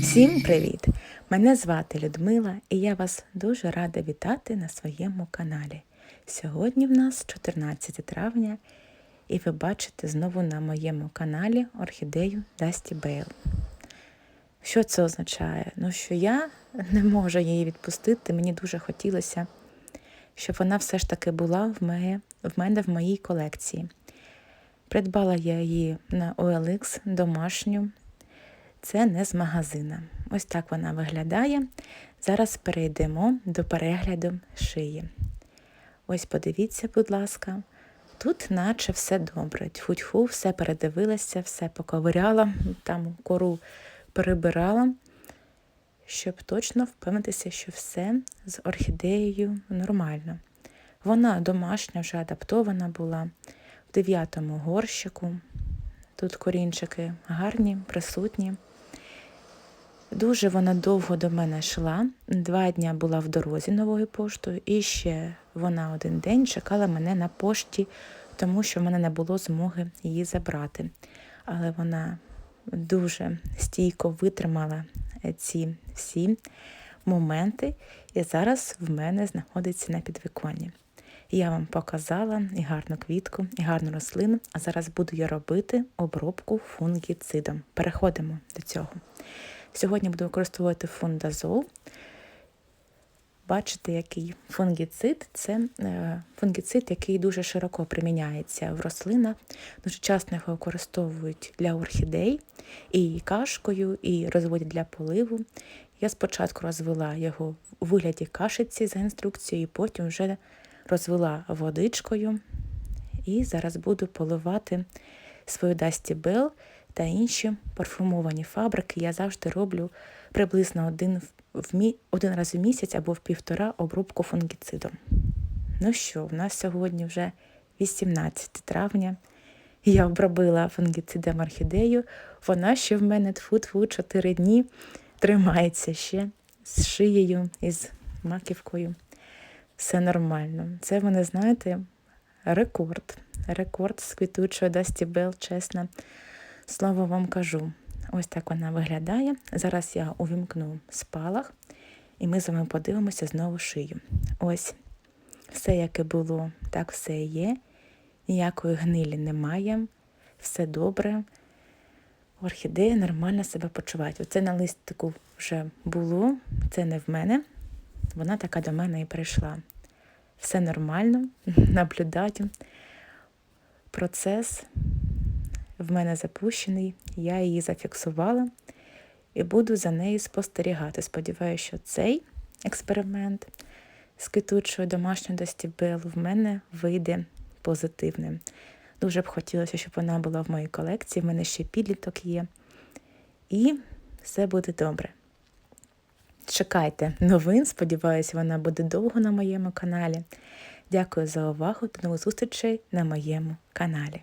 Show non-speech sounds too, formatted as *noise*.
Всім привіт! Мене звати Людмила і я вас дуже рада вітати на своєму каналі. Сьогодні в нас 14 травня, і ви бачите знову на моєму каналі орхідею Дасті Бейл. Що це означає? Ну, що я не можу її відпустити. Мені дуже хотілося, щоб вона все ж таки була в мене в, мене в моїй колекції. Придбала я її на OLX домашню. Це не з магазина. Ось так вона виглядає. Зараз перейдемо до перегляду шиї. Ось подивіться, будь ласка, тут наче все добре. Тьфу-тьфу, все передивилася, все поковиряла, там кору перебирала, щоб точно впевнитися, що все з орхідеєю нормально. Вона домашня, вже адаптована була в дев'ятому горщику. Тут корінчики гарні, присутні. Дуже вона довго до мене йшла. Два дні була в дорозі новою поштою, і ще вона один день чекала мене на пошті, тому що в мене не було змоги її забрати. Але вона дуже стійко витримала ці всі моменти, і зараз в мене знаходиться на підвіконні. Я вам показала і гарну квітку, і гарну рослину, а зараз буду я робити обробку фунгіцидом. Переходимо до цього. Сьогодні буду використовувати фундазол. Бачите, який фунгіцид це е, фунгіцид, який дуже широко приміняється в рослинах. Дуже часто його використовують для орхідей і кашкою, і розводять для поливу. Я спочатку розвела його у вигляді кашиці за інструкцією, і потім вже розвела водичкою. І зараз буду поливати свою Dusty Bell та інші парфумовані фабрики. Я завжди роблю приблизно один, в мі... один раз в місяць або в півтора обробку фунгіцидом. Ну що, в нас сьогодні вже 18 травня. Я обробила фунгіцидом орхідею. Вона ще в мене тфу-тфу 4 дні тримається ще з шиєю і з маківкою. Все нормально. Це, ви не знаєте, рекорд. Рекорд з квітучої Bell, чесно. Слово вам кажу. Ось так вона виглядає. Зараз я увімкну спалах, і ми з вами подивимося знову шию. Ось все, яке було, так все є. Ніякої гнилі немає, все добре. Орхідея нормально себе почуває. Оце на листику вже було, це не в мене. Вона така до мене і прийшла. Все нормально, *laughs* наблюдаю. Процес в мене запущений, я її зафіксувала і буду за нею спостерігати. Сподіваюся, що цей експеримент з квітучою домашньою достібел в мене вийде позитивним. Дуже б хотілося, щоб вона була в моїй колекції, в мене ще підліток є. І все буде добре. Чекайте новин, сподіваюся, вона буде довго на моєму каналі. Дякую за увагу. До нових зустрічей на моєму каналі.